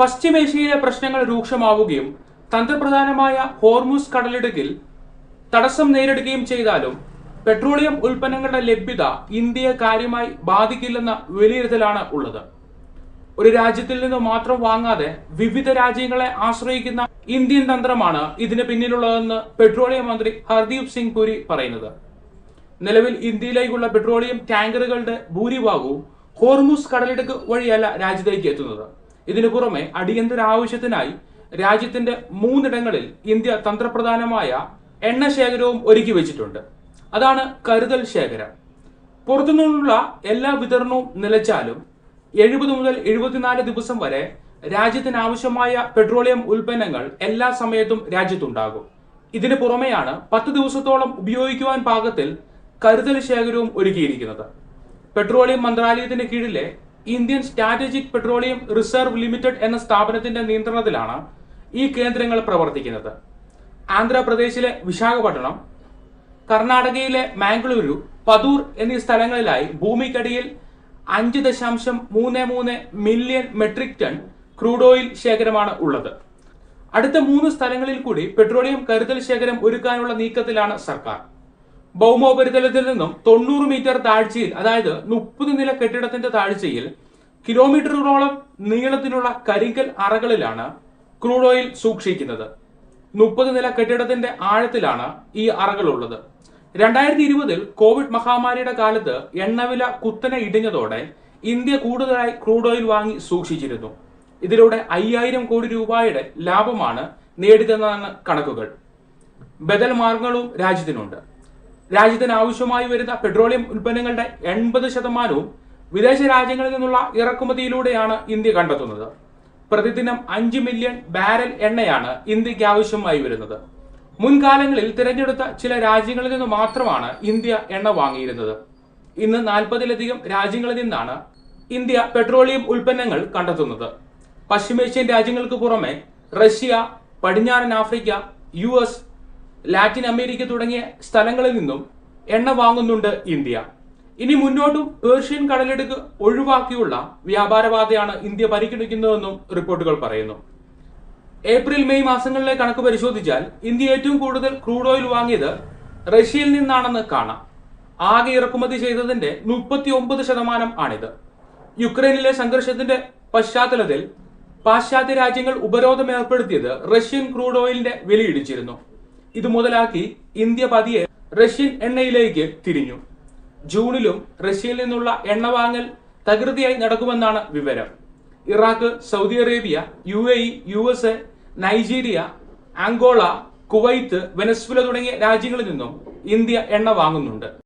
പശ്ചിമേഷ്യയിലെ പ്രശ്നങ്ങൾ രൂക്ഷമാവുകയും തന്ത്രപ്രധാനമായ ഹോർമുസ് കടലിടുക്കിൽ തടസ്സം നേരിടുകയും ചെയ്താലും പെട്രോളിയം ഉൽപ്പന്നങ്ങളുടെ ലഭ്യത ഇന്ത്യയെ കാര്യമായി ബാധിക്കില്ലെന്ന വിലയിരുത്തലാണ് ഉള്ളത്. ഒരു രാജ്യത്തിൽ നിന്ന് മാത്രം വാങ്ങാതെ വിവിധ രാജ്യങ്ങളെ ആശ്രയിക്കുന്ന ഇന്ത്യൻ തന്ത്രമാണ് ഇതിന് പിന്നിലുള്ളതെന്ന് പെട്രോളിയം മന്ത്രി ഹർദീപ് സിംഗ് പുരി പറയുന്നത്. നിലവിൽ ഇന്ത്യയിലേക്കുള്ള പെട്രോളിയം ടാങ്കറുകളുടെ ഭൂരിഭാഗവും ഹോർമുസ് കടലിടുക്ക് വഴിയല്ല രാജ്യത്തേക്ക് എത്തുന്നത്. ഇതിനു പുറമെ അടിയന്തര ആവശ്യത്തിനായി രാജ്യത്തിന്റെ മൂന്നിടങ്ങളിൽ ഇന്ത്യ തന്ത്രപ്രധാനമായ എണ്ണ ശേഖരവും ഒരുക്കി വെച്ചിട്ടുണ്ട്. അതാണ് കരുതൽ ശേഖരം. പുറത്തുനിന്നുള്ള എല്ലാ വിതരണവും നിലച്ചാലും എഴുപത് മുതൽ എഴുപത്തിനാല് ദിവസം വരെ രാജ്യത്തിന് ആവശ്യമായ പെട്രോളിയം ഉൽപ്പന്നങ്ങൾ എല്ലാ സമയത്തും രാജ്യത്തുണ്ടാകും. ഇതിനു പുറമെയാണ് പത്ത് ദിവസത്തോളം ഉപയോഗിക്കുവാൻ പാകത്തിൽ കരുതൽ ശേഖരവും ഒരുക്കിയിരിക്കുന്നത്. പെട്രോളിയം മന്ത്രാലയത്തിന് കീഴിലെ Indian strategic petroleum reserve limited എന്ന സ്ഥാപനത്തിന്റെ നിയന്ത്രണത്തിലാണ് ഈ കേന്ദ്രങ്ങൾ പ്രവർത്തിക്കുന്നത്. ആന്ധ്രാപ്രദേശിലെ വിശാഖപട്ടണം കർണാടകയിലെ മാംഗ്ലൂരു പതൂർ എന്നീ സ്ഥലങ്ങളിലായി ഭൂമിക്കടിയിൽ അഞ്ച് ദശാംശം മൂന്ന് മൂന്ന് million metric ton crude oil ശേഖരമാണ് ഉള്ളത്. അടുത്ത മൂന്ന് സ്ഥലങ്ങളിൽ കൂടി പെട്രോളിയം കരുതൽ ശേഖരം ഒരുക്കാനുള്ള നീക്കത്തിലാണ് സർക്കാർ. ഭൗമോപരിതലത്തിൽ നിന്നും തൊണ്ണൂറ് മീറ്റർ താഴ്ചയിൽ അതായത് മുപ്പത് നില കെട്ടിടത്തിന്റെ താഴ്ചയിൽ കിലോമീറ്ററുകളോളം നീളത്തിലുള്ള കരിങ്കൽ അറകളിലാണ് ക്രൂഡ് ഓയിൽ സൂക്ഷിക്കുന്നത്. മുപ്പത് നില കെട്ടിടത്തിന്റെ ആഴത്തിലാണ് ഈ അറകളുള്ളത്. രണ്ടായിരത്തി ഇരുപതിൽ കോവിഡ് മഹാമാരിയുടെ കാലത്ത് എണ്ണവില കുത്തനെ ഇടിഞ്ഞതോടെ ഇന്ത്യ കൂടുതലായി ക്രൂഡ് ഓയിൽ വാങ്ങി സൂക്ഷിച്ചിരുന്നു. ഇതിലൂടെ അയ്യായിരം കോടി രൂപയുടെ ലാഭമാണ് നേടിയതെന്നാണ് കണക്കുകൾ. ബദൽ മാർഗങ്ങളും രാജ്യത്തിനുണ്ട്. രാജ്യത്തിന് ആവശ്യമായി വരുന്ന പെട്രോളിയം ഉൽപ്പന്നങ്ങളുടെ എൺപത് ശതമാനവും വിദേശ രാജ്യങ്ങളിൽ നിന്നുള്ള ഇറക്കുമതിയിലൂടെയാണ് ഇന്ത്യ കണ്ടെത്തുന്നത്. പ്രതിദിനം അഞ്ച് മില്യൺ ബാരൽ എണ്ണയാണ് ഇന്ത്യയ്ക്ക് ആവശ്യമായി വരുന്നത്. മുൻകാലങ്ങളിൽ തിരഞ്ഞെടുത്ത ചില രാജ്യങ്ങളിൽ നിന്ന് മാത്രമാണ് ഇന്ത്യ എണ്ണ വാങ്ങിയിരുന്നത്. ഇന്ന് നാൽപ്പതിലധികം രാജ്യങ്ങളിൽ നിന്നാണ് ഇന്ത്യ പെട്രോളിയം ഉൽപ്പന്നങ്ങൾ കണ്ടെത്തുന്നത്. പശ്ചിമേഷ്യൻ രാജ്യങ്ങൾക്ക് പുറമെ റഷ്യ പടിഞ്ഞാറൻ Africa U S Latin America തുടങ്ങിയ സ്ഥലങ്ങളിൽ നിന്നും എണ്ണ വാങ്ങുന്നുണ്ട് ഇന്ത്യ. ഇനി മുന്നോട്ടും പേർഷ്യൻ കടലെടുക്ക് ഒഴിവാക്കിയുള്ള വ്യാപാരപാതയാണ് ഇന്ത്യ പരിഗണിക്കുന്നതെന്നും റിപ്പോർട്ടുകൾ പറയുന്നു. ഏപ്രിൽ മെയ് മാസങ്ങളിലെ കണക്ക് പരിശോധിച്ചാൽ ഇന്ത്യ ഏറ്റവും കൂടുതൽ ക്രൂഡ് ഓയിൽ വാങ്ങിയത് റഷ്യയിൽ നിന്നാണെന്ന് കാണാം. ആകെ ഇറക്കുമതി ചെയ്തതിന്റെ മുപ്പത്തി ഒമ്പത് ശതമാനം ആണിത്. യുക്രൈനിലെ സംഘർഷത്തിന്റെ പശ്ചാത്തലത്തിൽ പാശ്ചാത്യ രാജ്യങ്ങൾ ഉപരോധം ഏർപ്പെടുത്തിയത് റഷ്യൻ ക്രൂഡ് ഓയിലിന്റെ വിലയിടിച്ചിരുന്നു. ഇത് മുതലാക്കി ഇന്ത്യ പതിയെ റഷ്യൻ എണ്ണയിലേക്ക് തിരിഞ്ഞു. ജൂണിലും റഷ്യയിൽ നിന്നുള്ള എണ്ണ വാങ്ങൽ തകൃതിയായി നടക്കുമെന്നാണ് വിവരം. Iraq Saudi Arabia U A U S A Nigeria Angola Kuwait Venezuela തുടങ്ങിയ രാജ്യങ്ങളിൽ നിന്നും ഇന്ത്യ എണ്ണ വാങ്ങുന്നുണ്ട്.